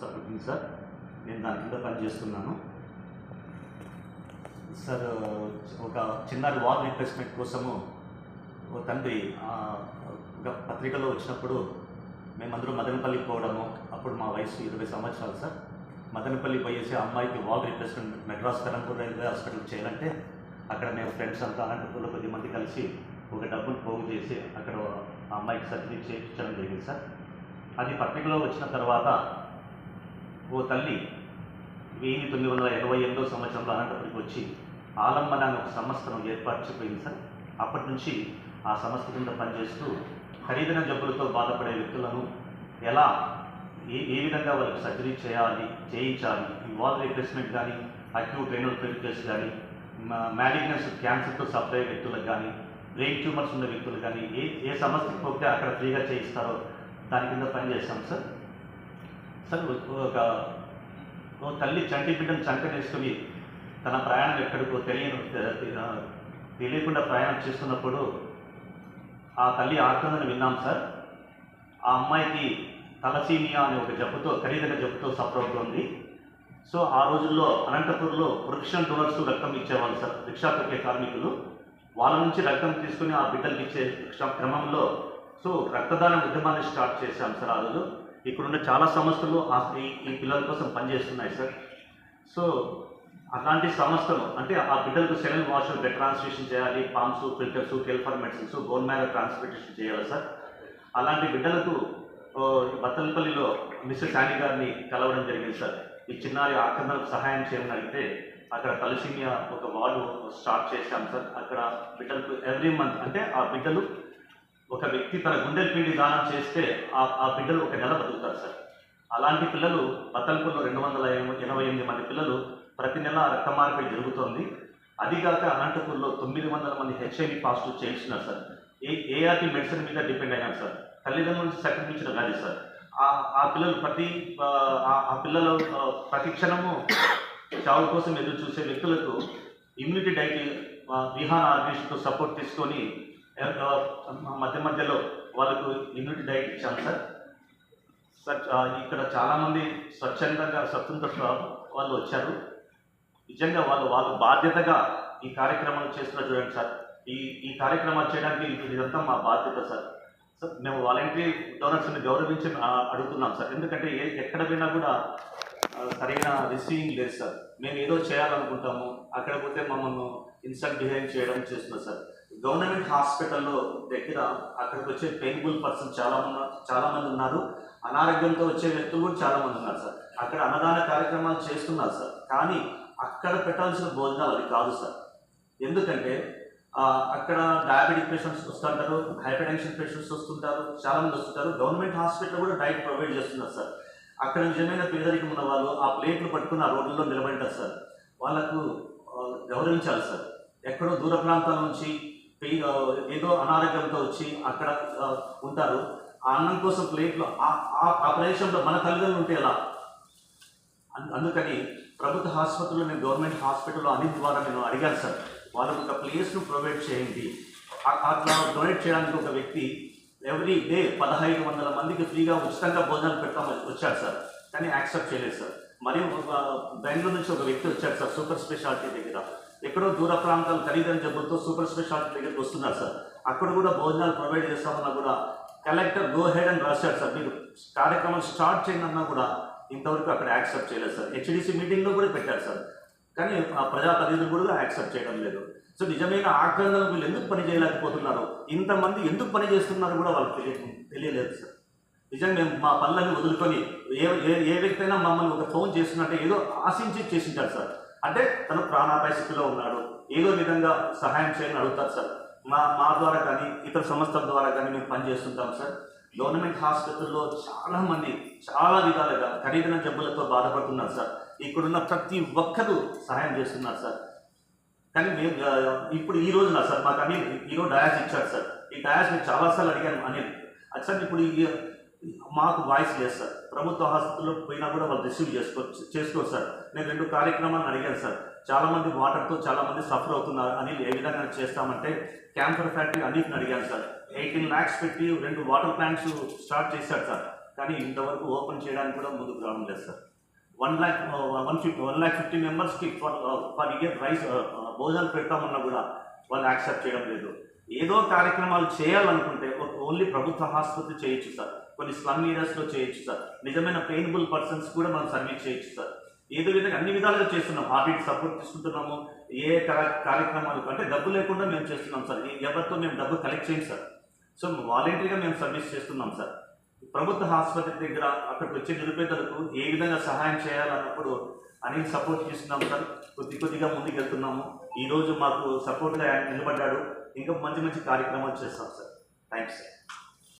Supporting sir. నేను దాని కింద పని చేస్తున్నాను. సార్ ఒక చిన్నారి వాల్ రీప్లేస్మెంట్ కోసము ఓ తండ్రి ఒక పత్రికలో వచ్చినప్పుడు మేమందరూ మదనపల్లికి పోవడము అప్పుడు మా వయసు ఇరవై సంవత్సరాలు సార్. మదనపల్లి పోయేసి అమ్మాయికి valve replacement Madras కరంపూర్ railway hospital చేయాలంటే అక్కడ మేము ఫ్రెండ్స్ అంతా అనంతపూర్లో కొద్ది మంది కలిసి ఒక డబ్బులు పోగు చేసి అక్కడ ఆ అమ్మాయికి సర్జరీ చేయించడం జరిగింది సార్. అది పత్రికలో వచ్చిన తర్వాత ఓ తల్లి వెయ్యి తొమ్మిది వందల ఇరవై ఎనిమిదో సంవత్సరంలో అనంతపురికి వచ్చి ఆలంబన అనే ఒక సంస్థను ఏర్పరచిపోయింది సార్. అప్పటి నుంచి ఆ సంస్థ కింద పనిచేస్తూ ఖరీదైన జబ్బులతో బాధపడే వ్యక్తులను ఎలా ఏ ఏ విధంగా వాళ్ళకి సర్జరీ చేయాలి చేయించాలి ఈ వాల్ రీప్లేస్మెంట్ కానీ అక్యూట్ రేనల్ పెరికేస్ కానీ మ్యాలిగ్నెస్ క్యాన్సర్తో సఫర్ అయ్యే వ్యక్తులకు కానీ బ్రెయిన్ ట్యూమర్స్ ఉన్న వ్యక్తులు కానీ ఏ ఏ సమస్యకి పోతే అక్కడ ఫ్రీగా చేయిస్తారో దాని కింద పనిచేస్తాం సార్. సార్ ఒక ఓ తల్లి చంటి బిడ్డను చంకనేసుకుని తన ప్రయాణం ఎక్కడికో తెలియను తెలియకుండా ప్రయాణం చేస్తున్నప్పుడు ఆ తల్లి ఆక్రందన విన్నాం సార్. ఆ అమ్మాయికి తలసీమియా అనే ఒక జబ్బుతో ఖరీదైన జబ్బుతో సఫర్ అవుతోంది. సో ఆ రోజుల్లో అనంతపూర్లో వృక్షం డోనర్స్ రక్తం ఇచ్చేవాళ్ళు సార్ రిక్షా తొక్కే కార్మికులు. వాళ్ళ నుంచి రక్తం తీసుకుని ఆ బిడ్డలకి ఇచ్చే క్రమంలో సో రక్తదాన ఉద్యమాన్ని స్టార్ట్ చేశాం సార్ ఆ రోజు. ఇక్కడున్న చాలా సంస్థలు ఆ ఈ ఈ పిల్లల కోసం పనిచేస్తున్నాయి సార్. సో అలాంటి సంస్థలు అంటే ఆ బిడ్డలకు సెలెన్ వాష్ బెడ్ ట్రాన్స్మిషన్ చేయాలి palms filters Kelfer medicines bone marrow transplantation చేయాలి సార్. అలాంటి బిడ్డలకు బత్తలపల్లిలో మిస్టర్ శాని గారిని కలవడం జరిగింది సార్. ఈ చిన్నారి ఆక్రమణకు సహాయం చేయమని అడిగితే అక్కడ తలసీమియా ఒక వార్డు స్టార్ట్ చేశాం సార్. అక్కడ బిడ్డలకు ఎవ్రీ మంత్ అంటే ఆ బిడ్డలు ఒక వ్యక్తి తన గుండెల పిండి దానం చేస్తే ఆ ఆ బిడ్డలు ఒక నెల బతుకుతారు సార్. అలాంటి పిల్లలు బత్తలపూర్లో రెండు వందల ఎనభై ఎనిమిది మంది పిల్లలు ప్రతి నెల రక్త మార్పిడి జరుగుతోంది. అదిగాక అనంతపూర్లో తొమ్మిది వందల మంది హెచ్ఐవి పాజిటివ్ చేయించినారు సార్. ఏ ఏఆర్టీ మెడిసిన్ మీద డిపెండ్ అయినారు సార్. తల్లిదండ్రుల నుంచి సంక్రమించిన వ్యాధి సార్. ఆ ఆ పిల్లలు ప్రతి ఆ, పిల్లలు ప్రతి క్షణము చావు కోసం ఎదురు చూసే వ్యక్తులకు ఇమ్యూనిటీ డైట్ విహాన ఆర్గనైజేషన్తో సపోర్ట్ తీసుకొని Uh, um, మధ్య మధ్యలో వాళ్ళకు ఇమ్యూనిటీ డైట్ ఇచ్చాం సార్. సార్ ఇక్కడ చాలామంది స్వచ్ఛందంగా స్వతంత్ర వాళ్ళు వచ్చారు. నిజంగా వాళ్ళు వాళ్ళు బాధ్యతగా ఈ కార్యక్రమాలు చేస్తున్నారు చూడండి సార్. ఈ ఈ కార్యక్రమాలు చేయడానికి ఇదంతా మా బాధ్యత సార్. సార్ మేము వాలంటరీ డోనర్స్ని గౌరవించి అడుగుతున్నాం సార్. ఎందుకంటే ఏ ఎక్కడ పోయినా కూడా సరైన రిసీవింగ్ లేదు సార్. మేము ఏదో చేయాలనుకుంటాము. అక్కడ పోతే మమ్మల్ని ఇన్సల్ట్ బిహేవ్ చేయడం చేస్తున్నాం సార్. గవర్నమెంట్ హాస్పిటల్లో దగ్గర అక్కడికి వచ్చే పెయిన్ఫుల్ పర్సన్ చాలా చాలామంది చాలా మంది ఉన్నారు. అనారోగ్యంతో వచ్చే వ్యక్తులు కూడా చాలా మంది ఉన్నారు సార్. అక్కడ అన్నదాన కార్యక్రమాలు చేస్తున్నారు సార్. కానీ అక్కడ పెట్టాల్సిన భోజనాలు అది కాదు సార్. ఎందుకంటే అక్కడ డయాబెటిక్ పేషెంట్స్ వస్తుంటారు హైపర్ టెన్షన్ పేషెంట్స్ వస్తుంటారు చాలా మంది వస్తుంటారు. గవర్నమెంట్ హాస్పిటల్ కూడా డైట్ ప్రొవైడ్ చేస్తున్నారు సార్. అక్కడ నిజమైన పేదరికం ఉన్న వాళ్ళు ఆ ప్లేట్లు పట్టుకుని ఆ రోడ్లలో నిలబెట్టారు సార్. వాళ్ళకు గౌరవించాలి సార్. ఎక్కడో దూర ప్రాంతాల నుంచి ఏదో అనారోగ్యంతో వచ్చి అక్కడ ఉంటారు. ఆ అన్నం కోసం ప్లేట్లో ఆ- ఆ- ఆ ప్రదేశంలో మన తల్లిదండ్రులు ఉంటే ఎలా? అందుకని ప్రభుత్వ హాస్పిటల్లో నేను గవర్నమెంట్ హాస్పిటల్లో అన్ని ద్వారా నేను అడిగాను సార్. వాళ్ళకు ఒక ప్లేస్ను ప్రొవైడ్ చేయండి. ఆ- అట్లా డొనేట్ చేయడానికి ఒక వ్యక్తి ఎవ్రీ డే పదహైదు వందల మందికి ఫ్రీగా ఉచితంగా భోజనాలు పెడతాం వచ్చాడు సార్. కానీ యాక్సెప్ట్ చేయలేదు సార్. మరియు బెంగళూరు నుంచి ఒక వ్యక్తి వచ్చాడు సార్ సూపర్ స్పెషాలిటీ దగ్గర. ఎక్కడో దూర ప్రాంతాలు ఖరీదైన జబ్బులతో సూపర్ స్పెషాలిటీ దగ్గరికి వస్తున్నారు సార్. అక్కడ కూడా భోజనాలు ప్రొవైడ్ చేస్తామన్నా కూడా కలెక్టర్ గో హెడ్ అని రాశారు సార్. మీరు కార్యక్రమం స్టార్ట్ చేయండి కూడా ఇంతవరకు అక్కడ యాక్సెప్ట్ చేయలేదు సార్. హెచ్డిసి మీటింగ్లో కూడా పెట్టారు సార్. కానీ ఆ ప్రజాప్రతినిధులు కూడా యాక్సెప్ట్ చేయడం లేదు. సో నిజమైన ఆగ్రహాలను వీళ్ళు ఎందుకు పని చేయలేకపోతున్నారు? ఇంతమంది ఎందుకు పని చేస్తున్నారు కూడా వాళ్ళకి తెలియ తెలియలేదు సార్. నిజంగా మేము మా పనులన్నీ వదులుకొని ఏ ఏ ఏ వ్యక్తి అయినా మమ్మల్ని ఒక ఫోన్ చేస్తున్నట్టే ఏదో ఆశించి చేసింటారు సార్. అంటే తను ప్రాణాపాయ స్థితిలో ఉన్నాడు. ఏదో విధంగా సహాయం చేయని అడుగుతారు సార్. మా మా ద్వారా కానీ ఇతర సంస్థల ద్వారా కానీ మేము పనిచేస్తుంటాం సార్. గవర్నమెంట్ హాస్పిటల్లో చాలామంది చాలా విధాలుగా ఖరీదైన జబ్బులతో బాధపడుతున్నారు సార్. ఇక్కడున్న ప్రతి ఒక్కరూ సహాయం చేస్తున్నారు సార్. కానీ మేము ఇప్పుడు ఈ రోజున సార్ మాకు అనిల్ ఈరోజు డయాస్ ఇచ్చారు సార్. ఈ డయాస్ నేను చాలాసార్లు అడిగాను అనిల్. అది సార్ ఇప్పుడు మాకు వాయిస్ లేదు సార్. ప్రభుత్వ హాస్పిటల్లో పోయినా కూడా వాళ్ళు రిసీవ్ చేసుకో చేసుకోవచ్చు సార్. నేను రెండు కార్యక్రమాలను అడిగాను సార్. చాలా మంది వాటర్తో చాలామంది సఫర్ అవుతున్నారు అని ఏ విధంగా చేస్తామంటే క్యాంపర్ ఫ్యాక్టరీ అన్నింటిని అడిగాను సార్. ఎయిటీన్ ల్యాక్స్ పెట్టి రెండు వాటర్ ప్లాంట్స్ స్టార్ట్ చేశాడు సార్. కానీ ఇంతవరకు ఓపెన్ చేయడానికి కూడా ముందుకు రావడం లేదు sir. One lakh one fifty one lakh fifty మెంబర్స్కి ఫర్ ఫర్ ఇయర్ రైస్ భోజనాలు పెడతామన్నా కూడా వాళ్ళు యాక్సెప్ట్ చేయడం లేదు. ఏదో కార్యక్రమాలు చేయాలనుకుంటే ఓన్లీ ప్రభుత్వ ఆసుపత్రి చేయొచ్చు సార్. కొన్ని స్లమ్ ఏరియాస్లో చేయొచ్చు సార్. నిజమైన పెయిన్ఫుల్ పర్సన్స్ కూడా మనం సర్వీస్ చేయొచ్చు సార్. ఏదో విధంగా అన్ని విధాలుగా చేస్తున్నాం. హార్ట్ సపోర్ట్ తీసుకుంటున్నాము. ఏ కార్య- కార్యక్రమాలు అంటే డబ్బు లేకుండా మేము చేస్తున్నాం సార్. ఎవరితో మేము డబ్బు కలెక్ట్ చేయం సార్. సో వాలంటరీగా మేము సర్వీస్ చేస్తున్నాం సార్. ప్రభుత్వ ఆసుపత్రి దగ్గర అక్కడికి వచ్చే నిరుపేదలకు ఏ విధంగా సహాయం చేయాలన్నప్పుడు అనిల్ సపోర్ట్ చేస్తున్నాం సార్. కొద్ది కొద్దిగా ముందుకు వెళ్తున్నాము మాకు సపోర్ట్గా నిలబడ్డాడు. ఇంకా మంచి మంచి కార్యక్రమాలు చేస్తాం సార్. Thanks sir